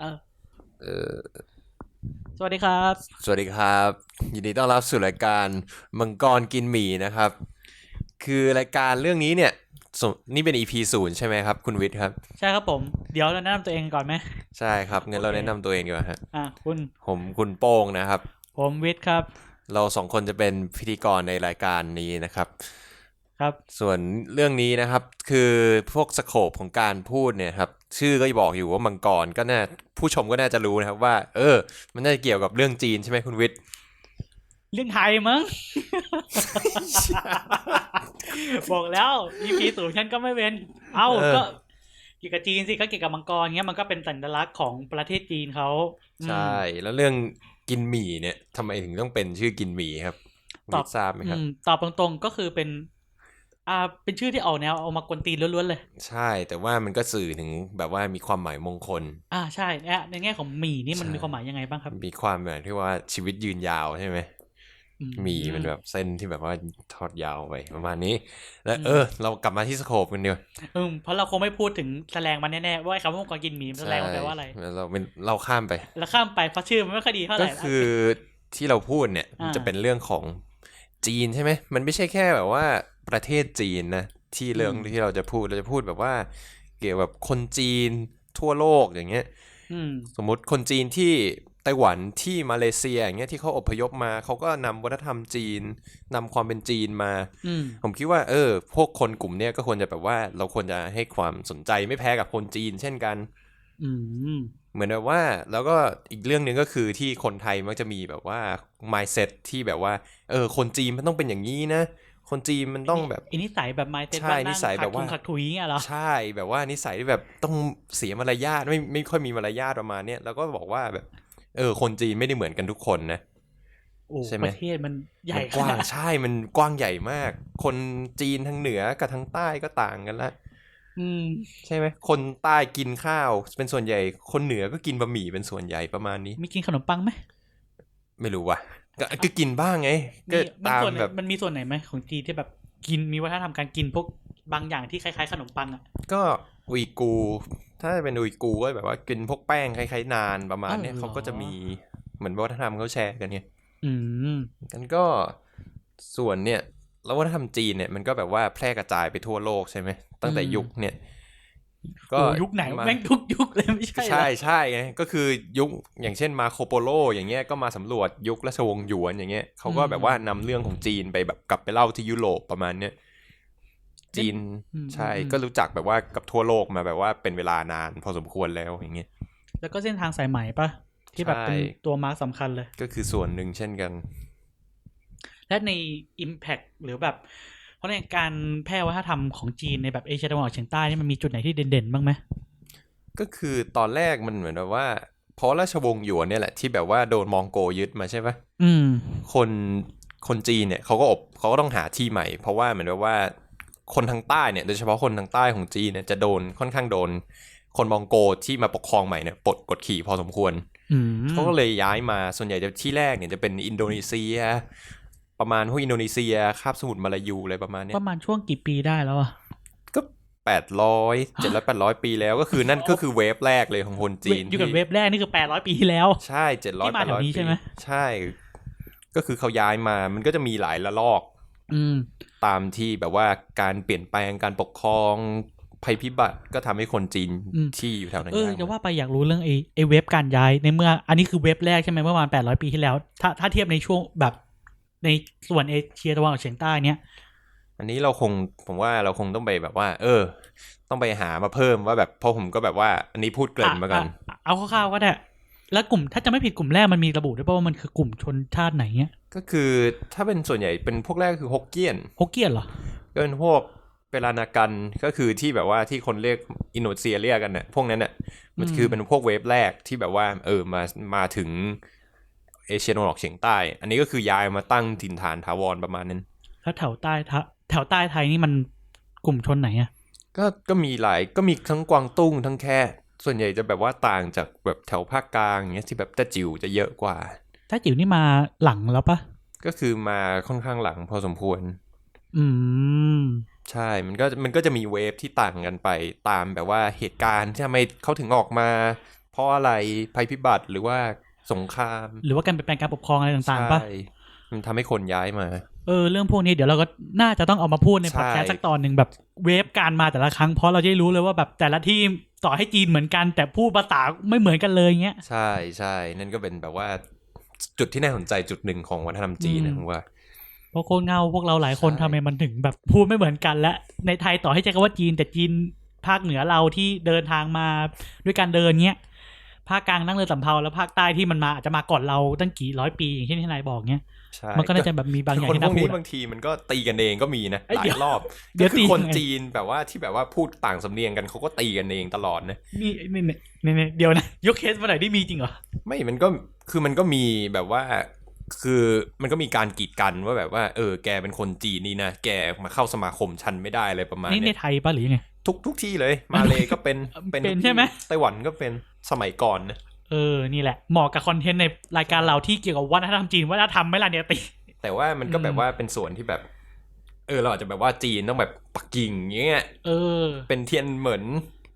เออเออสวัสดีครับ สวัสดีครับ ยินดีต้อนรับสู่รายการมังกรกินหมี่นะครับ คือรายการเรื่องนี้เนี่ยสนี่เป็น EP ศูนย์ใช่ไหมครับ คุณวิทย์ครับ ใช่ครับผม เดี๋ยวเราแนะนำตัวเองก่อนไหมใช่ครับงั้นเราโอเคแนะนำตัวเองดีกว่าฮะอะคุณผมคุณโป้งนะครับ ผมวิทย์ครับ เราสองคนจะเป็นพิธีกรในรายการนี้นะครับ ครับ ส่วนเรื่องนี้นะครับ คือพวกสโคปของการพูดเนี่ยครับ ชื่อก็บอกอยู่ว่ามังกรก็น่าผู้ชมก็น่าจะรู้นะครับว่า เออ มันน่าจะเกี่ยวกับเรื่องจีนใช่ไหมคุณวิทย์เรื่องไทยมั้ง บอกแล้ว EP ศูนย์ฉันก็ไม่เป็นเอ้าเออก็เกี่ยวกับจีนสิก็เกี่ยวกับมังกรเงี้ยมันก็เป็นสัญลักษณ์ของประเทศจีนเขาใช่ แล้วเรื่องกินหมี่เนี่ยทำไมถึงต้องเป็นชื่อกินหมี่ครับคุณวิทย์ทราบไหมอืครับมตอบตรงๆก็คือเป็น อ่าเป็นชื่อที่ออกแนวเอามากวนตีนล้วนๆเลย ใช่แต่ว่ามันก็สื่อถึงแบบว่ามีความหมายมงคล อ่าใช่เนี่ยในแง่ของหมี่นี่มันใช่มีความหมายยังไงบ้างครับ มีความแบบที่ว่าชีวิตยืนยาวใช่ไหมอืหมี่มันแบบเส้นที่แบบว่าทอดยาวไปประมาณนี้ แล้วอืมเออ เรากลับมาที่สโคปกันเดียวอืมเพราะเราคงไม่พูดถึงแสลงมันแน่ๆว่าไอ้คำว่ามังกรกินหมี่มันแสลงมันแปลว่าอะไรใช่เราเป็นเราข้ามไปแล้วข้ามไปเพราะชื่อมันไม่ค่อยดีเท่าไหก็ร่คือที่เราพูดเนี่ยอ่าจะเป็นเรื่องของจีนใช่ไหมมันไม่ใช่แค่แบบว่า ประเทศจีนนะที่เรื่องที่เราจะพูดเราจะพูดแบบว่า เกี่ยวกับคนจีนทั่วโลกอย่างเงี้ยอืมสมมุติคนจีนที่ไต้หวันที่มาเลเซียอย่างเงี้ยที่เขาอพยพมาเขาก็นำวัฒนธรรมจีนนำความเป็นจีนมาอืมผมคิดว่า เออ พวกคนกลุ่มเนี้ยก็ควรจะแบบว่า เราควรจะให้ความสนใจไม่แพ้กับคนจีน เช่นกันอืมเหมือนแบบว่า แล้วก็อีกเรื่องหนึ่งก็คือที่คนไทยมักจะมีแบบว่า mindset ที่แบบว่า เออ คนจีนมันต้องเป็นอย่างนี้นะ คนจีนมันต้องแบบอินิสัยแบบไม้เต็นใช่นิสัยแบบว่าขัดทุยเงี้ยเหรอใช่แบบว่านิสัยที่แบบต้องเสียมารยาทไม่ไม่ค่อยมีมารยาทประมาณเนี้ยแล้วก็บอกว่าแบบ เออ คนจีนไม่ได้เหมือนกันทุกคนนะโอ้ใช่ไหมประเทศมันใหญ่มันกว้างใช่มันกว้างใหญ่มาก คนจีนทางเหนือกับทางใต้ก็ต่างกันละอืมใช่ไหมคนใต้กินข้าวเป็นส่วนใหญ่ คนเหนือก็กินบะหมี่เป็นส่วนใหญ่ประมาณนี้ มีกินขนมปังไหมไม่รู้ว่ะ ก็ก็กินบ้างไงก็มีมันตามส่วนไหนแบบมันมีส่วนไหนไหมของจีนที่แบบกินมีวัฒนธรรมการกินพวกบางอย่างที่คล้ายๆขนมปังอะก็อุยกูร์ถ้าเป็นอุยกูร์ก็แบบว่ากินพวกแป้งคล้ายๆนานประมาณเนี้ยอ๋อเหรอเขาก็จะมีเหมือนวัฒนธรรมเขาแชร์กันไงอืมกันก็ส่วนเนี่ยแล้ววัฒนธรรมจีนเนี่ยมันก็แบบว่าแพร่กระจายไปทั่วโลกใช่ไหมตั้งแต่อืมยุคเนี่ย โอ้ยุคไหนมาแม่งทุกยุคเลยไม่ใช่เหรอใช่ใช่ไงก็คือยุคอย่างเช่นมาโคโปโล อย่างเงี้ยก็มาสำรวจยุคราชวงศ์หยวนอย่างเงี้ยเขาก็แบบว่านำเรื่องของจีนไปแบบกลับไปเล่าที่ยุโรปประมาณเนี้ยจีนอืมใช่อืมก็รู้จักแบบว่ากับทั่วโลกมาแบบว่าเป็นเวลานานพอสมควรแล้วอย่างเงี้ยแล้วก็เส้นทางสายไหมปะที่แบบเป็นใช่ตัวมาร์กสำคัญเลย ก็คือส่วนหนึ่งเช่นกัน และใน Impact หรือแบบเพ ราะในการแพร่วัฒนธรรมของจีนในแบบเอเชียตะวันออกเฉียงใต้นี่มันมีจุดไหนที่เด่นๆบ้างไหมก็คือตอนแรกมันเหมือนแบบว่าเพราะราชวงศ์หยวนเนี่ยแหละที่แบบว่าโดนมองโกยึดมาใช่ปะอืม คนคนจีนเนี่ยเขาก็อบเขาก็ต้องหาที่ใหม่ เพราะว่าเหมือนแบบว่าคนทางใต้เนี่ยโดยเฉพาะคนทางใต้ของจีนเนี่ยจะโดนค่อนข้างโดน คนมองโกที่มาปกครองใหม่เนี่ยปลดกดขี่พอสมควรอืมเขาก็เลยย้ายมาส่วนใหญ่จะที่แรกเนี่ยจะเป็นอินโดนีเซีย ประมาณพวกอินโดนีเซียคาบสมุทรมาลายูอะไรประมาณเนี้ปยระมาณช่วงกี่ปีได้แล้วอะก็แปดร้อยเจ็ดร้อยแปดร้อยปีแล้วก็คือนั่นก็คือเวฟแรกเลยของคนจีนอยู่กับที่เว็บแรกนี่คือแปดร้อยปีที่แล้ว ใช่เจ็ดร้อยที่มาแปดแถร้อวยนี้ปีใช่ไหมใช่ ก็คือเขาย้ายมามันก็จะมีหลายระลอก อืมตามที่แบบว่าการเปลี่ยนแปลงการปกครองภัยพิบัติก็ทำให้คนจีนอืมที่อยู่แถวนั้นเออย้ายจะมาว่าไปอยากรู้เรื่องไอ้ไอ้เว็บการย้ายในเมื่อ อันนี้คือเว็บแรกใช่ไหมเมื่อประมาณแปดร้อยปีที่แล้ว ถ้าถ้าเทียบในช่วงแบบ ในส่วนเอเชียตะวันออกเฉียงใต้เนี้ยอันนี้เราคงผมว่าเราคงต้องไปแบบว่า เออ ต้องไปหามาเพิ่มว่าแบบเพราะผมก็แบบว่า อันนี้พูดเกริ่นมาก่อนะะเอาคร่าวๆก็ได้แล้วกลุ่มถ้าจะไม่ผิดกลุ่มแรกมันมีระบุด้วยป่ะว่ามันคือกลุ่มชนชาติไหนเนี้ยก็คือถ้าเป็นส่วนใหญ่เป็นพวกแรกคือฮกเกี้ยนฮกเกี้ยนเหรอก็เป็นพวกเปรานากันก็คือที่แบบว่าที่คนเรียกอินโดนีเซียเรียกกันเนี่ยพวกนั้นเนี่ยมันอืมคือเป็นพวกเวฟแรกที่แบบว่า เออมามาถึง เอเชียตะวันออกเฉียงใต้ อันนี้ก็คือย้ายมาตั้งถิ่นฐานถาวรประมาณนั้น แล้วแถวใต้ทะแถวใต้ไทยนี่มันกลุ่มชนไหนอะก็ก็มีหลายก็มีทั้งกวางตุ้งทั้งแค่ ส่วนใหญ่จะแบบว่าต่างจากแบบแถวภาคกลางอย่างเงี้ยที่แบบแต้จิ๋วจะเยอะกว่าถ้าจิ๋วนี่มาหลังแล้วปะก็คือมาค่อนข้างหลังพอสมควร อืมใช่ มันก็มันก็จะมีเวฟที่ต่างกันไปตามแบบว่าเหตุการณ์ที่ทำไมเขาถึงออกมา เพราะอะไรภัยพิบัติหรือว่า สงคราม หรือว่าการเปลี่ยนแปลงการปกครองอะไรต่างๆปะใช่มันทำให้คนย้ายมา เออ เรื่องพวกนี้เดี๋ยวเราก็น่าจะต้องเอามาพูดในใช่พอดแคสต์สักตอนหนึ่งแบบเวฟการมาแต่ละครั้งเพราะเราจะได้รู้เลยว่าแบบแต่ละที่ต่อให้จีนเหมือนกัน แต่พูดภาษาไม่เหมือนกันเลยเงี้ยใช่ใช่นั่นก็เป็นแบบว่าจุดที่น่าสนใจจุดหนึ่งของวัฒนธรรมจีนอืนะมผมว่าเพราะโคตรเงาพวกเราหลายคนใช่ทำไมมันถึงแบบพูดไม่เหมือนกันและในไทยต่อให้ใช้คำว่าจีนแต่จีนภาคเหนือเราที่เดินทางมาด้วยการเดินเงี้ย ภาคกลางนั่งเรือสำเภาแล้วภาคใต้ที่มันมาอาจจะมาก่อนเราตั้งกี่ร้อยปีอย่างที่นายบอกเงี้ยใช่มันก็น่าจะแบบมีบางอย่างคนที่พน่าวกพูนี้ดอะบางทีมันก็ตีกันเองก็มีนะเอ้ยหลาเดี๋ยยวรอบเดี๋ยวก็คือตีคนยังไงจีนแบบว่าที่แบบว่าพูดต่างสำเนียงกันเขาก็ตีกันเองตลอดนะมีนี่เนี่ยนี่เนี่ยเดี๋ยวนะยกเคสมาหน่อยที่มีจริงเหรอไม่มันก็คือมันก็มีแบบว่าคือมันก็มีการกีดกันว่าแบบว่าเออแกเป็นคนจีนนี่นะแกมาเข้าสมาคมฉันไม่ได้อะไรประมาณนี่ในเนี้ยไทยปะหรือยังไง ทุกทุกที่เลย มาเลยก็เป็นเป็นทุกที่ใช่ไหมไต้หวันก็เป็นสมัยก่อนนะเออ นี่แหละ เหมาะกับคอนเทนต์ในรายการเราที่เกี่ยวกับวัฒนธรรมจีนวัฒนธรรมไหม่ล่ะเนี่ยติ แต่ว่ามันก็อืมแบบว่าเป็นส่วนที่แบบ เออ เราอาจจะแบบว่าจีนต้องแบบปักกิ่งอย่างเงี้ย เออ เป็นเทียนเหมือน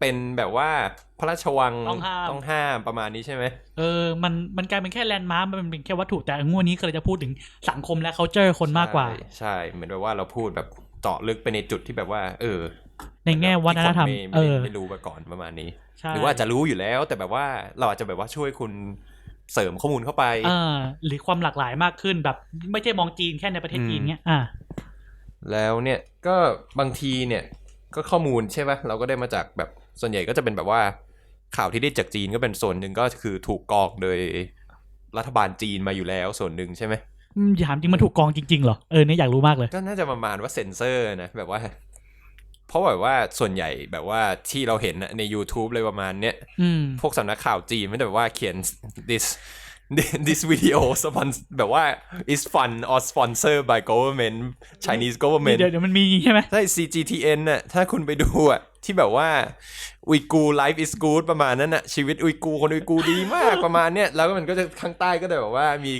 เป็นแบบว่าพระราชวังต้องห้ามต้องห้ามประมาณนี้ใช่ไหมเออ มันมันกลายเป็นแค่แลนด์มาร์คมันเป็นแค่วัตถุแต่งวดนี้ก็เลยจะพูดถึงสังคมและ culture คนมากกว่า ใช่ใช่เหมือนแบบว่าเราพูดแบบเจาะลึกไปในจุดที่แบบว่า เออ ในแง่วัฒนธรรมที่คเอไม่อไม่ไม่รู้มาก่อนประมาณนี้ ใช่หรือว่าจะรู้อยู่แล้ว แต่แบบว่าเราอาจจะแบบว่าช่วยคุณเสริมข้อมูลเข้าไปเออหรือความหลากหลายมากขึ้นแบบไม่ใช่มองจีนแค่ในประเทศจีนเนี้ยอ่า แล้วเนี่ยก็บางทีเนี่ยก็ข้อมูลใช่ปะเราก็ได้มาจากแบบส่วนใหญ่ก็จะเป็นแบบว่าข่าวที่ได้จากจีนก็เป็นส่วนหนึ่งก็คือถูกกรอกโดยรัฐบาลจีนมาอยู่แล้วส่วนหนึ่งใช่ไหมอืมถามจริงมันถูกกองจริงๆเหรอ เออเนี่ยอยากรู้มากเลย ก็น่าจะประมาณว่าเซ็นเซอร์นะแบบว่า เพราะแบบว่าส่วนใหญ่แบบว่าที่เราเห็นน่ะใน YouTube เลยประมาณเนี้ยอืมพวกสำนักข่าวจีนมันจะแบบว่าเขียน this this video spon- แบบว่า is fun or sponsored by government Chinese government เดี๋ยวเดี๋ยวมันมีใช่ไหมใช่ CGTN น่ะถ้าคุณไปดูอะที่แบบว่าอุยกู life is good ประมาณนั้นน่ะชีวิตอุยกูคนอุยกูดีมากประมาณเนี้ยแล้วก็มันก็จะข้างใต้ก็จะแบบว่ามี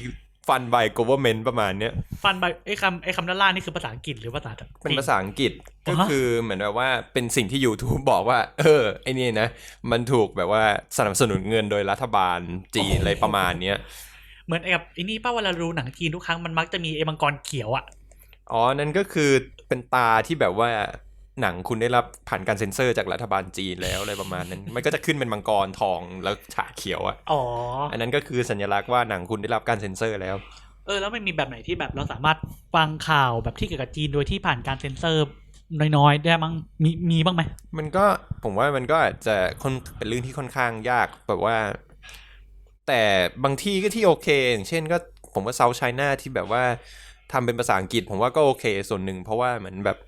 ฟัน by government ประมาณเนี้ยฟันใบไอ้คำไอ้คำด้านล่างนี่คือภาษาอังกฤษหรือภาษาจีเป็นภาษาอังกฤษอ๋อก็คือเหมือนแบบว่าเป็นสิ่งที่ YouTube บอกว่า เออ ไอ้นี่นะ มันถูกแบบว่าสนับสนุนเงินโดยรัฐบาลจีนอะไรประมาณเนี้ยเหมือนไอ้กับไอ้นี่ป้าเวลาดูหนังจีนทุกครั้งมันมักจะมีไอ้มังกรเขียวอะอ๋อนั่นก็คือเป็นตาที่แบบว่า หนังคุณได้รับผ่านการเซ็นเซอร์จากรัฐบาลจีนแล้วอะไรประมาณนั้น มันก็จะขึ้นเป็นมังกรทองแล้วฉากเขียวอะอ๋ออันนั้นก็คือสัญลักษณ์ว่าหนังคุณได้รับการเซ็นเซอร์แล้ว เออแล้วมันมีแบบไหนที่แบบเราสามารถฟังข่าวแบบที่เกี่ยวกับจีนโดยที่ผ่านการเซ็นเซอร์น้อยๆ ได้มั้งมีมีบ้างไหมมันก็ผมว่ามันก็อาจจะค่อนเป็นเรื่องที่ค่อนข้างยากแบบว่า แต่บางที่ก็ที่โอเคอย่างเช่นก็ผมว่าเซาท์ไชน่าที่แบบว่าทำเป็นภาษาอังกฤษ ผมว่าก็โอเคส่วนหนึ่งเพราะว่าเหมือนแบบ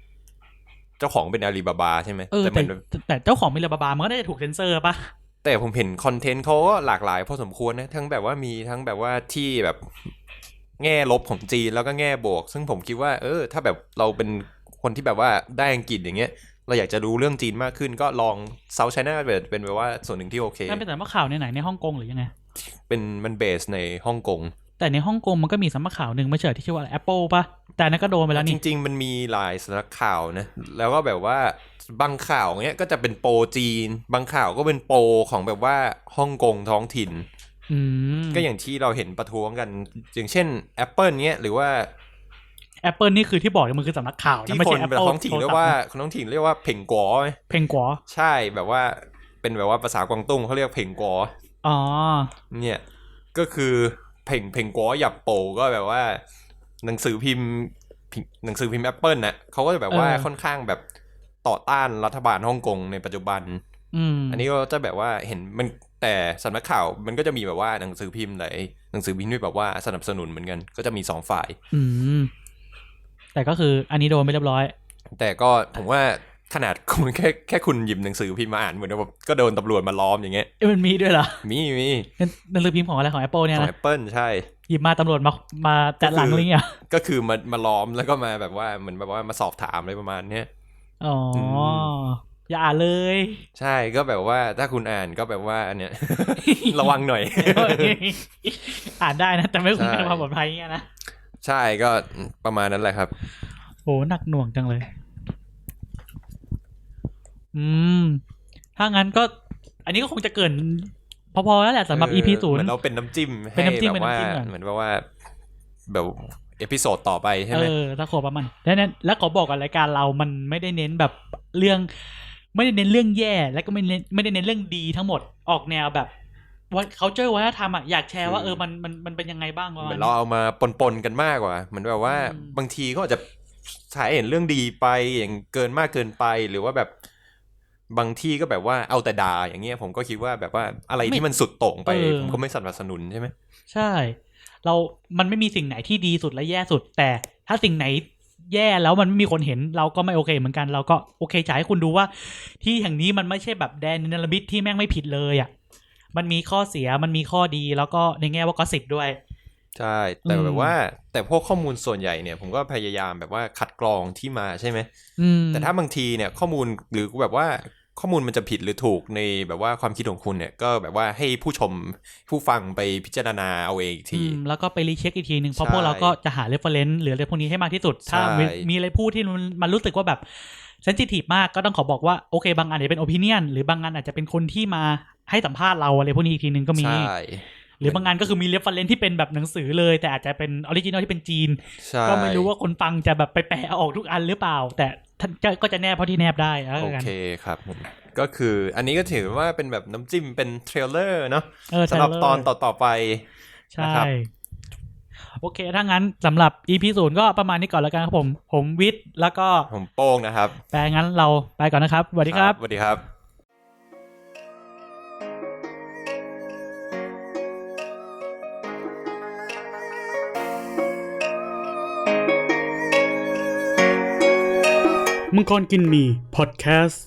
เจ้าของเป็นอาลีบาบาใช่ไหมเออแต่แต่มันแต่เจ้าของมิลลาบาบามันก็ได้ถูกเซ็นเซอร์ปะแต่ผมเห็นคอนเทนต์เขาก็หลากหลายพอสมควรนะ ทั้งแบบว่ามีทั้งแบบว่าที่แบบแง่ลบของจีนแล้วก็แง่บวก ซึ่งผมคิดว่า เออ ถ้าแบบเราเป็นคนที่แบบว่าได้อังกฤษอย่างเงี้ย เราอยากจะรู้เรื่องจีนมากขึ้นก็ลองเซาท์ไชน่าเป็นเป็นแบบว่าส่วนหนึ่งที่โอเคนั่นเป็นแต่ว่าข่าวในไหนในฮ่องกงหรือยังไง เป็นมันเบสในฮ่องกงแต่ในฮ่องกงมันก็มีสำนักข่าวหนึ่งไม่ใช่เหรอที่ชื่อว่าแอปเปิลปะ แต่อันนั้นก็โดนไปแล้วจนี่ริง ๆ มันมีหลายสำนักข่าวนะ แล้วก็แบบว่าบางข่าวเนี้ยก็จะเป็นโปรจีน บางข่าวก็เป็นโปรของแบบว่าฮ่องกงท้องถิ่นอืมก็อย่างที่เราเห็นประท้วงกันอย่างเช่น Apple เนี้ยหรือว่าแอปเปิลนี่คือที่บอกเนี่ยมันคือสำนักข่าวที่นะไม่คนใช่แอปเป็นเปิลท้องถิ่นเรียกว่าคนท้องถิ่นเรียกว่าเพ่งกัวไหมเพลงกัวใช่แบบว่าเป็นแบบว่าภาษากวางตุ้งเขาเรียกเพ่งกัวอ๋อเนี่ย ก็คือเพ่งเพ่งกัวหยับโปก็แบบว่า หนังสือพิมพ์พิมพ์หนังสือพิมพ์แอปเปิลน่ะเขาก็จะแบบว่าเออค่อนข้างแบบต่อต้านรัฐบาลฮ่องกงในปัจจุบันอืมอันนี้ก็จะแบบว่าเห็นมันแต่สำนักข่าวมันก็จะมีแบบว่าหนังสือพิมพ์ไหนหนังสือพิมพ์ที่แบบว่าสนับสนุนเหมือนกัน ก็จะมีสองฝ่าย อืมแต่ก็คืออันนี้โดนไปเรียบร้อย แต่ก็ผมว่าขนาดคุณแค่แค่คุณหยิบหนังสือพิมพ์มาอ่านเหมือนแบบก็โดนตำรวจมาล้อมอย่างเงี้ยเอ้ยมันมีด้วยเหรอ มีมีหนังสือพิมพ์ของอะไรของ Apple เนี่ยของนะ Apple ใช่ หยิบมาตำรวจมามาแตะหลังก็คือลิงก์อะก็คือมามาล้อมแล้วก็มาแบบว่าเหมือนแบบว่ามาสอบถามอะไรประมาณเนี้ยอ๋ออมอย่าอ่านเลย ใช่ก็แบบว่าถ้าคุณอ่านก็แบบว่าอันเนี้ยระวังหน่อย อ่านได้นะ แต่ไม่คุ้มใช่กับความปลอดภัยเงี้ยนะ ใช่ก็ประมาณนั้นแหละครับโหหนักหน่วงจังเลย อืม ถ้างั้นก็ อันนี้ก็คงจะเกริน พพอๆแล้วแหละสำหรับ EP ศูนเหมืย์อนเราเป็นน้ำจิ้มเป็นให้น้ำจิ้มแบบว่าเป็นน้ำจิ้มก่อนเหมือนแบบว่าแบบเอพิโซดต่อไปใช่เอไหมอถ้าขอประมาณแล้วนั้นแล้วขอบอกกันรายการเรามันไม่ได้เน้นแบบเรื่อง ไม่ได้เน้นเรื่องแย่แล้วก็ไม่เน้นไม่ได้เน้นเรื่องดีทั้งหมดออกแนวแบบว่าเขาเจอวัฒนธรรมอะอยากแชร์ว่าเออมันมันมันเป็นยังไงบ้างประเหมามืณอนเราเอามาปนๆกันมากกว่าเหมือนแบบว่าอืมบางทีก็อาจจะฉายเห็นเรื่องดีไปอย่างเกินมากเกินไปหรือว่าแบบ บางที่ก็แบบว่าเอาแต่ด่าอย่างเงี้ยผมก็คิดว่าแบบว่าอะไรที่มันสุดโต่งไป ผมก็ไม่สนับสนุนใช่ไหมใช่ เรา มันไม่มีสิ่งไหนที่ดีสุดและแย่สุด แต่ถ้าสิ่งไหนแย่แล้วมันไม่มีคนเห็นเราก็ไม่โอเค เหมือนกันเราก็โอเคจะให้คุณดูว่า ที่แห่งนี้มันไม่ใช่แบบแดนเนลบิทที่แม่งไม่ผิดเลยอะมันมีข้อเสียมันมีข้อดีแล้วก็ในแง่ว่าก็สิบด้วยใช่แต่อืมแบบว่า แต่พวกข้อมูลส่วนใหญ่เนี่ยผมก็พยายามแบบว่าคัดกรองที่มาใช่ไหมอืมแต่ถ้าบางทีเนี่ยข้อมูลหรือแบบว่า ข้อมูลมันจะผิดหรือถูกในแบบว่าความคิดของคุณเนี่ย ก็แบบว่าให้ผู้ชมผู้ฟังไปพิจารณาเอาเองอีกอืทีมแล้วก็ไปรีเช็คอีกทีหนึ่งเพราะใช่พวกเราก็จะหาเรฟเฟรนซ์หรืออะไรพวกนี้ให้มากที่สุด ถ้าใช่มีมีอะไรพูดที่มันมันรู้สึกว่าแบบเซนซิทีฟมากก็ต้องขอบอกว่า โอเค บางอันอาจจะเป็นโอปิเนียนหรือบางอันอาจจะเป็นคนที่มาให้สัมภาษณ์เราอะไรพวกนี้อีกทีหนึ่งก็มีใช่ หรือบางงานก็คือมีเรฟเฟรนซ์ที่เป็นแบบหนังสือเลย แต่อาจจะเป็นออริจินอลที่เป็นจีนใช่ก็ไม่รู้ว่าคนฟังจะแบบไปแปลออกทุกอันหรือเปล่า แต่ท่านก็ก็จะแนบเพราะที่แนบได้แล้วโอกันเคครับผมก็คืออันนี้ก็ถือว่าเป็นแบบน้ำจิ้มเป็นเทรลเลอร์เนาะเออสำหรับ trailer ตอนต่อๆไปใช่นะครับโอเค ถ้างั้นสำหรับ EP ศูนย์ก็ประมาณนี้ก่อนแล้วกันครับผม ผมวิทย์แล้วก็ผมโป้งนะครับแปลงั้นเราไปก่อนนะครับสวัสดีครับสวัสดีครับ มังกรกินมีพอดแคสต์